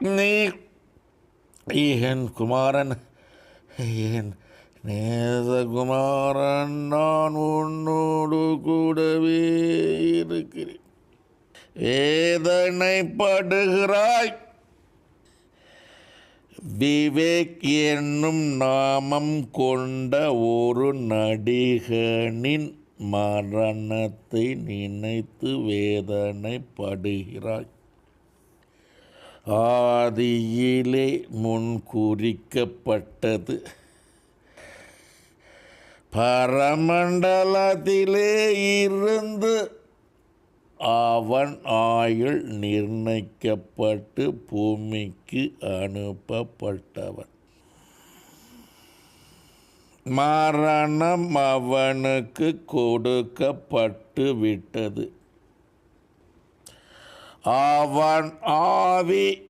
நீ என் குமாரன் என் நேசகுமாரன் நான் உன்னோடு கூடவே இருக்கிறேன். வேதனைப்படுகிறாய் விவேக் என்னும் நாமம் கொண்ட ஒரு நடிகனின் மரணத்தை நினைத்து வேதனைப்படுகிறாய். ஆதியிலே முன் குறிக்கப்பட்டது பரமண்டலத்திலே இருந்து அவன் ஆயுள் நிர்ணயிக்கப்பட்டு பூமிக்கு அனுப்பப்பட்டவன். மரணம் அவனுக்கு கொடுக்கப்பட்டு விட்டது அவன் ஆவி.